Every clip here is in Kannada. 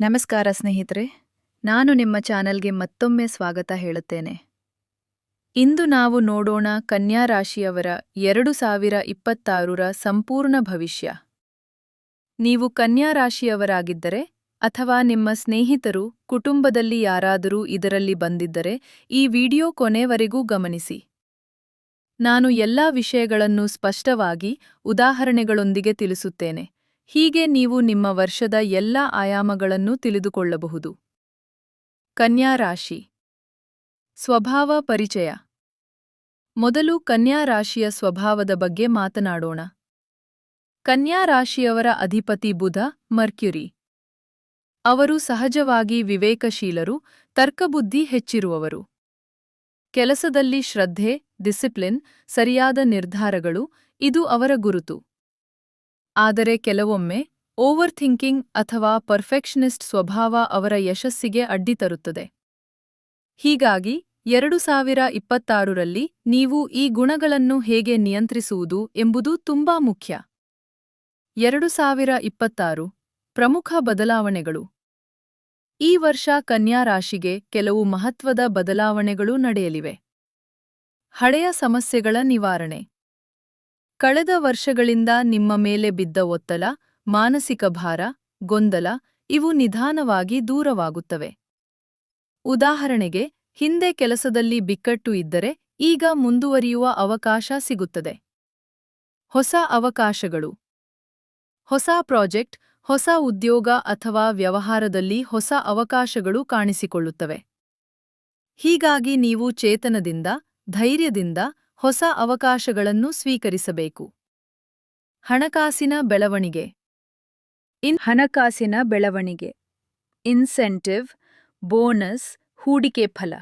ನಮಸ್ಕಾರ ಸ್ನೇಹಿತರೆ, ನಾನು ನಿಮ್ಮ ಚಾನಲ್ಗೆ ಮತ್ತೊಮ್ಮೆ ಸ್ವಾಗತ ಹೇಳುತ್ತೇನೆ. ಇಂದು ನಾವು ನೋಡೋಣ ಕನ್ಯಾ ರಾಶಿಯವರ ಎರಡು ಸಾವಿರ ಇಪ್ಪತ್ತಾರರ ಸಂಪೂರ್ಣ ಭವಿಷ್ಯ. ನೀವು ಕನ್ಯಾ ರಾಶಿಯವರಾಗಿದ್ದರೆ ಅಥವಾ ನಿಮ್ಮ ಸ್ನೇಹಿತರು ಕುಟುಂಬದಲ್ಲಿ ಯಾರಾದರೂ ಇದರಲ್ಲಿ ಬಂದಿದ್ದರೆ ಈ ವಿಡಿಯೋ ಕೊನೆವರೆಗೂ ಗಮನಿಸಿ. ನಾನು ಎಲ್ಲಾ ವಿಷಯಗಳನ್ನು ಸ್ಪಷ್ಟವಾಗಿ ಉದಾಹರಣೆಗಳೊಂದಿಗೆ ತಿಳಿಸುತ್ತೇನೆ. ಹೀಗೆ ನೀವು ನಿಮ್ಮ ವರ್ಷದ ಎಲ್ಲ ಆಯಾಮಗಳನ್ನು ತಿಳಿದುಕೊಳ್ಳಬಹುದು. ಕನ್ಯಾ ರಾಶಿ. ಸ್ವಭಾವ ಪರಿಚಯ. ಮೊದಲು ಕನ್ಯಾ ರಾಶಿಯ ಸ್ವಭಾವದ ಬಗ್ಗೆ ಮಾತನಾಡೋಣ. ಕನ್ಯಾ ರಾಶಿಯವರ ಅಧಿಪತಿ ಬುಧ, ಮರ್ಕ್ಯುರಿ. ಅವರು ಸಹಜವಾಗಿ ವಿವೇಕಶೀಲರು, ತರ್ಕಬುದ್ಧಿ ಹೆಚ್ಚಿರುವವರು. ಕೆಲಸದಲ್ಲಿ ಶ್ರದ್ಧೆ, ಡಿಸಿಪ್ಲಿನ್, ಸರಿಯಾದ ನಿರ್ಧಾರಗಳು, ಇದು ಅವರ ಗುರುತು. ಆದರೆ ಕೆಲವೊಮ್ಮೆ ಓವರ್ ಥಿಂಕಿಂಗ್ ಅಥವಾ ಪರ್ಫೆಕ್ಷನಿಸ್ಟ್ ಸ್ವಭಾವ ಅವರ ಯಶಸ್ಸಿಗೆ ಅಡ್ಡಿ ತರುತ್ತದೆ. ಹೀಗಾಗಿ, ಎರಡು ಸಾವಿರ ಇಪ್ಪತ್ತಾರರಲ್ಲಿ ನೀವು ಈ ಗುಣಗಳನ್ನು ಹೇಗೆ ನಿಯಂತ್ರಿಸುವುದು ಎಂಬುದು ತುಂಬಾ ಮುಖ್ಯ. ಎರಡು ಸಾವಿರ ಇಪ್ಪತ್ತಾರು, ಪ್ರಮುಖ ಬದಲಾವಣೆಗಳು. ಈ ವರ್ಷ ಕನ್ಯಾ ರಾಶಿಗೆ ಕೆಲವು ಮಹತ್ವದ ಬದಲಾವಣೆಗಳು ನಡೆಯಲಿವೆ. ಹಳೆಯ ಸಮಸ್ಯೆಗಳ ನಿವಾರಣೆ. ಕಳೆದ ವರ್ಷಗಳಿಂದ ನಿಮ್ಮ ಮೇಲೆ ಬಿದ್ದ ಒತ್ತಲ, ಮಾನಸಿಕ ಭಾರ, ಗೊಂದಲ, ಇವು ನಿಧಾನವಾಗಿ ದೂರವಾಗುತ್ತವೆ. ಉದಾಹರಣೆಗೆ, ಹಿಂದೆ ಕೆಲಸದಲ್ಲಿ ಬಿಕ್ಕಟ್ಟು ಇದ್ದರೆ ಈಗ ಮುಂದುವರಿಯುವ ಅವಕಾಶ ಸಿಗುತ್ತದೆ. ಹೊಸ ಅವಕಾಶಗಳು. ಹೊಸ ಪ್ರಾಜೆಕ್ಟ್, ಹೊಸ ಉದ್ಯೋಗ ಅಥವಾ ವ್ಯವಹಾರದಲ್ಲಿ ಹೊಸ ಅವಕಾಶಗಳು ಕಾಣಿಸಿಕೊಳ್ಳುತ್ತವೆ. ಹೀಗಾಗಿ ನೀವು ಚೇತನದಿಂದ, ಧೈರ್ಯದಿಂದ ಹೊಸ ಅವಕಾಶಗಳನ್ನು ಸ್ವೀಕರಿಸಬೇಕು. ಹಣಕಾಸಿನ ಬೆಳವಣಿಗೆ. ಇನ್ ಹಣಕಾಸಿನ ಬೆಳವಣಿಗೆ. ಇನ್ಸೆಂಟಿವ್, ಬೋನಸ್, ಹೂಡಿಕೆ ಫಲ.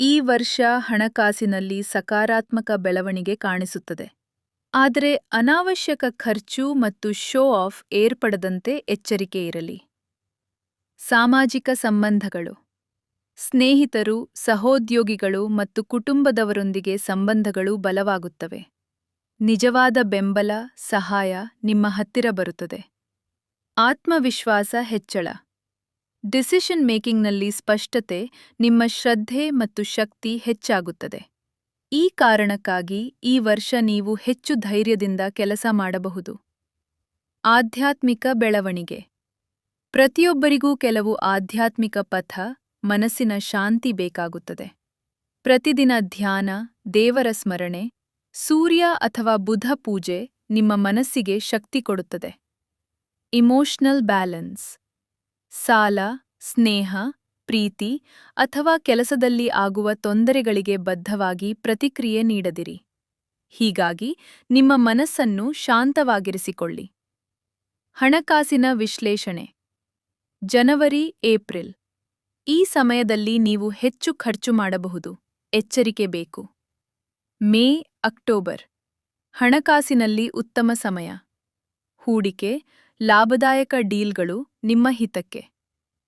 ಈ ವರ್ಷ ಹಣಕಾಸಿನಲ್ಲಿ ಸಕಾರಾತ್ಮಕ ಬೆಳವಣಿಗೆ ಕಾಣಿಸುತ್ತದೆ. ಆದರೆ ಅನಾವಶ್ಯಕ ಖರ್ಚು ಮತ್ತು ಶೋ ಆಫ್ ಏರ್ಪಡದಂತೆ ಎಚ್ಚರಿಕೆ ಇರಲಿ. ಸಾಮಾಜಿಕ ಸಂಬಂಧಗಳು. ಸ್ನೇಹಿತರು, ಸಹೋದ್ಯೋಗಿಗಳು ಮತ್ತು ಕುಟುಂಬದವರೊಂದಿಗೆ ಸಂಬಂಧಗಳು ಬಲವಾಗುತ್ತವೆ. ನಿಜವಾದ ಬೆಂಬಲ, ಸಹಾಯ ನಿಮ್ಮ ಹತ್ತಿರ ಬರುತ್ತದೆ. ಆತ್ಮವಿಶ್ವಾಸ ಹೆಚ್ಚಳ. ಡಿಸಿಷನ್ ಮೇಕಿಂಗ್ನಲ್ಲಿ ಸ್ಪಷ್ಟತೆ ನಿಮ್ಮ ಶ್ರದ್ಧೆ ಮತ್ತು ಶಕ್ತಿ ಹೆಚ್ಚಾಗುತ್ತದೆ. ಈ ಕಾರಣಕ್ಕಾಗಿ ಈ ವರ್ಷ ನೀವು ಹೆಚ್ಚು ಧೈರ್ಯದಿಂದ ಕೆಲಸ ಮಾಡಬಹುದು. ಆಧ್ಯಾತ್ಮಿಕ ಬೆಳವಣಿಗೆ. ಪ್ರತಿಯೊಬ್ಬರಿಗೂ ಕೆಲವು ಆಧ್ಯಾತ್ಮಿಕ ಪಥ ಮನಸ್ಸಿನ ಶಾಂತಿ ಬೇಕಾಗುತ್ತದೆ. ಪ್ರತಿದಿನ ಧ್ಯಾನ, ದೇವರ ಸ್ಮರಣೆ, ಸೂರ್ಯ ಅಥವಾ ಬುಧ ಪೂಜೆ ನಿಮ್ಮ ಮನಸ್ಸಿಗೆ ಶಕ್ತಿ ಕೊಡುತ್ತದೆ. ಇಮೋಷನಲ್ ಬ್ಯಾಲೆನ್ಸ್ ಸಾಲ, ಸ್ನೇಹ, ಪ್ರೀತಿ ಅಥವಾ ಕೆಲಸದಲ್ಲಿ ಆಗುವ ತೊಂದರೆಗಳಿಗೆ ಬದ್ಧವಾಗಿ ಪ್ರತಿಕ್ರಿಯೆ ನೀಡದಿರಿ. ಹೀಗಾಗಿ ನಿಮ್ಮ ಮನಸ್ಸನ್ನು ಶಾಂತವಾಗಿರಿಸಿಕೊಳ್ಳಿ. ಹಣಕಾಸಿನ ವಿಶ್ಲೇಷಣೆ. ಜನವರಿ, ಏಪ್ರಿಲ್. ಈ ಸಮಯದಲ್ಲಿ ನೀವು ಹೆಚ್ಚು ಖರ್ಚು ಮಾಡಬಹುದು. ಎಚ್ಚರಿಕೆ ಬೇಕು. May, October. ಹಣಕಾಸಿನಲ್ಲಿ ಉತ್ತಮ ಸಮಯ. ಹೂಡಿಕೆ, ಲಾಭದಾಯಕ ಡೀಲ್ಗಳು ನಿಮ್ಮ ಹಿತಕ್ಕೆ.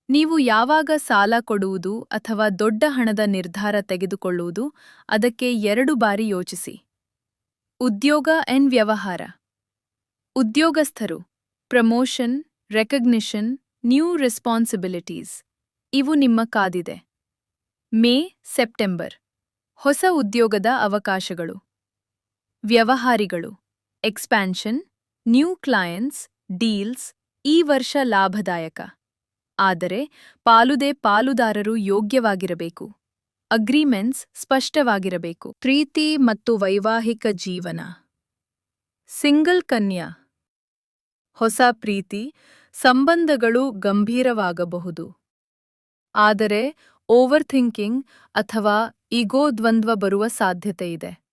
ನೀವು ಯಾವಾಗ ಸಾಲ ಕೊಡುವುದು ಅಥವಾ ದೊಡ್ಡ ಹಣದ ನಿರ್ಧಾರ ತೆಗೆದುಕೊಳ್ಳುವುದು ಅದಕ್ಕೆ ಎರಡು ಬಾರಿ ಯೋಚಿಸಿ. ಉದ್ಯೋಗ ಎನ್ ವ್ಯವಹಾರ. ಉದ್ಯೋಗಸ್ಥರು. Promotion, recognition, new responsibilities. ಇವು ನಿಮ್ಮ ಕಾದಿದೆ. May, September. ಹೊಸ ಉದ್ಯೋಗದ ಅವಕಾಶಗಳು. ವ್ಯವಹಾರಿಗಳು. ಎಕ್ಸ್ಪ್ಯಾನ್ಷನ್. New clients deals. ಈ ವರ್ಷ ಲಾಭದಾಯಕ. ಆದರೆ, ಪಾಲುದೆ ಪಾಲುದಾರರು ಯೋಗ್ಯವಾಗಿರಬೇಕು. ಅಗ್ರಿಮೆಂಟ್ಸ್ ಸ್ಪಷ್ಟವಾಗಿರಬೇಕು. ಪ್ರೀತಿ ಮತ್ತು ವೈವಾಹಿಕ ಜೀವನ. ಸಿಂಗಲ್ ಕನ್ಯಾ. ಹೊಸ ಪ್ರೀತಿ. ಸಂಬಂಧಗಳು ಗಂಭೀರವಾಗಬಹುದು. ಆದರೆ ಓವರ್ ಥಿಂಕಿಂಗ್ ಅಥವಾ ಈಗೋ ದ್ವಂದ್ವ ಬರುವ ಸಾಧ್ಯತೆಯಿದೆ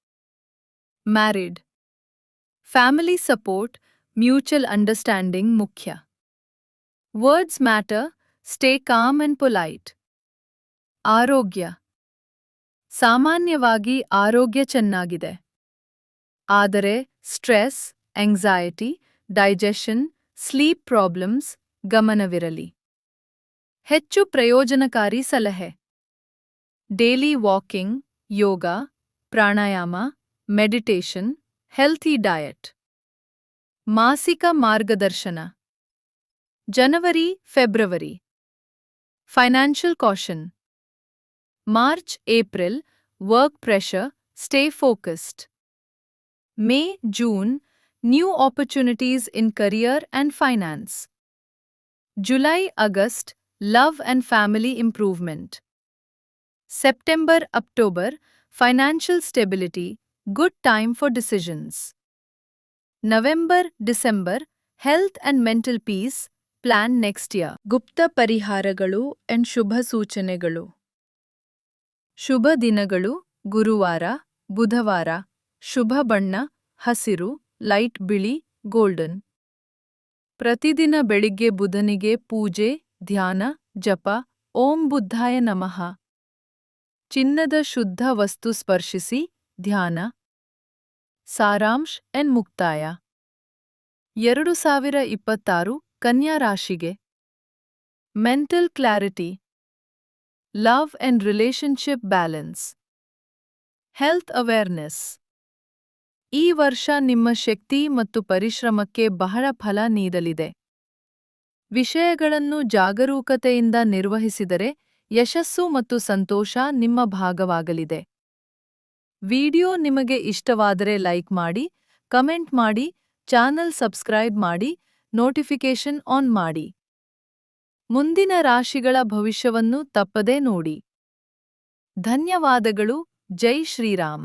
married. Family support, mutual understanding ಮುಖ್ಯ. Words matter, stay calm and polite. ಆರೋಗ್ಯ. ಸಾಮಾನ್ಯವಾಗಿ ಆರೋಗ್ಯ ಚೆನ್ನಾಗಿದೆ. ಆದರೆ stress anxiety digestion, sleep problems ಗಮನವಿರಲಿ. ಹೆಚ್ಚು ಪ್ರಯೋಜನಕಾರಿ ಸಲಹೆ daily walking yoga pranayama meditation healthy diet ಮಾಸಿಕ ಮಾರ್ಗದರ್ಶನ January February financial caution March April work pressure stay focused May June new opportunities in career and finance July August love and family improvement September October financial stability good time for decisions November December health and mental peace plan next year ಗುಪ್ತ ಪರಿಹಾರಗಳು ಅಂಡ್ ಶುಭ ಸೂಚನೆಗಳು ಶುಭ ದಿನಗಳು ಗುರುವಾರ ಬುಧವಾರ ಶುಭ ಬಣ್ಣ ಹಸಿರು ಲೈಟ್ ಬಿಳಿ ಗೋಲ್ಡನ್ ಪ್ರತಿದಿನ ಬೆಳಿಗ್ಗೆ ಬುಧನಿಗೆ ಪೂಜೆ ಧ್ಯಾನ, ಜಪ, ಓಂ ಬುದ್ಧಾಯ ನಮಃ. ಚಿನ್ನದ ಶುದ್ಧ ವಸ್ತು ಸ್ಪರ್ಶಿಸಿ, ಧ್ಯಾನ. ಸಾರಾಂಶ್ ಎನ್ ಮುಕ್ತಾಯ. ಎರಡು ಸಾವಿರ ಇಪ್ಪತ್ತಾರು ಕನ್ಯಾ ರಾಶಿಗೆ. Mental clarity. Love and relationship balance. Health awareness. ಈ ವರ್ಷ ನಿಮ್ಮ ಶಕ್ತಿ ಮತ್ತು ಪರಿಶ್ರಮಕ್ಕೆ ಬಹಳ ಫಲ ನೀಡಲಿದೆ. ವಿಷಯಗಳನ್ನು ಜಾಗರೂಕತೆಯಿಂದ ನಿರ್ವಹಿಸಿದರೆ ಯಶಸ್ಸು ಮತ್ತು ಸಂತೋಷ ನಿಮ್ಮ ಭಾಗವಾಗಲಿದೆ. ವಿಡಿಯೋ ನಿಮಗೆ ಇಷ್ಟವಾದರೆ ಲೈಕ್ ಮಾಡಿ, ಕಮೆಂಟ್ ಮಾಡಿ, ಚಾನಲ್ ಸಬ್ಸ್ಕ್ರೈಬ್ ಮಾಡಿ, ನೋಟಿಫಿಕೇಷನ್ ಆನ್ ಮಾಡಿ. ಮುಂದಿನ ರಾಶಿಗಳ ಭವಿಷ್ಯವನ್ನು ತಪ್ಪದೇ ನೋಡಿ. ಧನ್ಯವಾದಗಳು. ಜೈ ಶ್ರೀರಾಮ್.